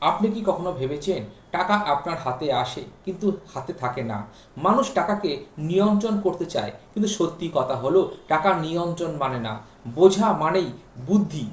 আপনি কি কখনো ভেবেছেন টাকা আপনার হাতে আসে কিন্তু হাতে থাকে না? মানুষ টাকাকে নিয়ন্ত্রণ করতে চায়, কিন্তু সত্যি কথা হলো, টাকা নিয়ন্ত্রণ মানে না। বোঝা মানেই বুদ্ধি।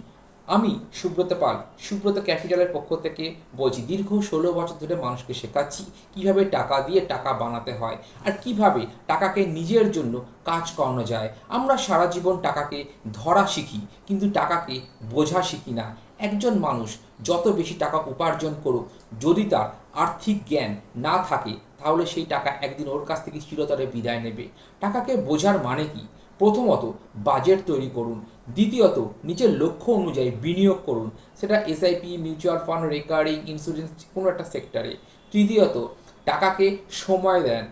আমি, সুব্রত পাল, সুব্রত ক্যাপিটালের পক্ষ থেকে বলছি, দীর্ঘ ষোলো বছর ধরে মানুষকে শেখাচ্ছি কীভাবে টাকা দিয়ে টাকা বানাতে হয় আর কীভাবে টাকাকে নিজের জন্য কাজ করানো যায়। আমরা সারা জীবন টাকাকে ধরা শিখি, কিন্তু টাকাকে বোঝা শিখি না। একজন মানুষ যত বেশি টাকা উপার্জন করুক, যদি তার আর্থিক জ্ঞান না থাকে, তাহলে সেই টাকা একদিন ওর কাছ থেকে চিরতরে বিদায় নেবে। টাকাকে বোঝার মানে কি? প্রথমত, বাজেট তৈরি করুন। দ্বিতীয়ত নিজের লক্ষ্য অনুযায়ী বিনিয়োগ করুন। সেটা SIP mutual fund recurring insurance কোনো একটা সেক্টরে তৃতীয়ত, টাকাকে সময় দেন।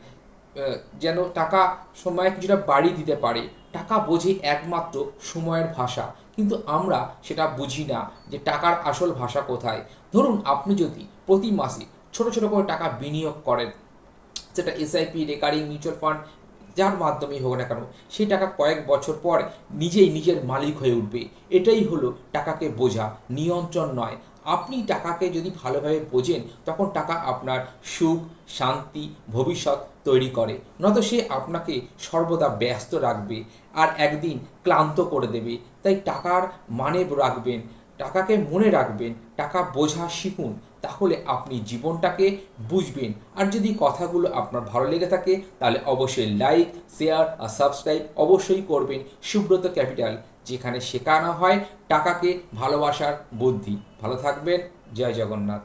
যেন টাকা সময় কিছুটা বাড়ি দিতে পারে। টাকা বোঝে একমাত্র সময়ের ভাষা। কিন্তু আমরা সেটা বুঝি না যে টাকার আসল ভাষা কোথায়। ধরুন, আপনি যদি প্রতি মাসে ছোট ছোট করে টাকা বিনিয়োগ করেন, সেটা এসআইপি রেকারিং মিউচুয়াল ফান্ড যার মাধ্যমেই হোক না কেন, সেই টাকা কয়েক বছর পর নিজেই নিজের মালিক হয়ে উঠবে। এটাই হলো টাকাকে বোঝা, নিয়ন্ত্রণ নয়। আপনি টাকাকে যদি ভালোভাবে বোঝেন, তখন টাকা আপনার সুখ, শান্তি, ভবিষ্যৎ তৈরি করে। নয়তো সে আপনাকে সর্বদা ব্যস্ত রাখবে আর একদিন ক্লান্ত করে দেবে। তাই টাকার মানে রাখবেন, টাকাকে মনে রাখবেন, টাকা বোঝা শিখুন। তাহলে আপনি জীবনটাকে বুঝবেন। আর যদি কথাগুলো আপনার ভালো লেগে থাকে, তাহলে অবশ্যই লাইক শেয়ার আর সাবস্ক্রাইব অবশ্যই করবেন সুব্রত ক্যাপিটাল, যেখানে শেখানো হয় টাকাকে ভালোবাসার বুদ্ধি। ভালো থাকবেন। জয় জগন্নাথ।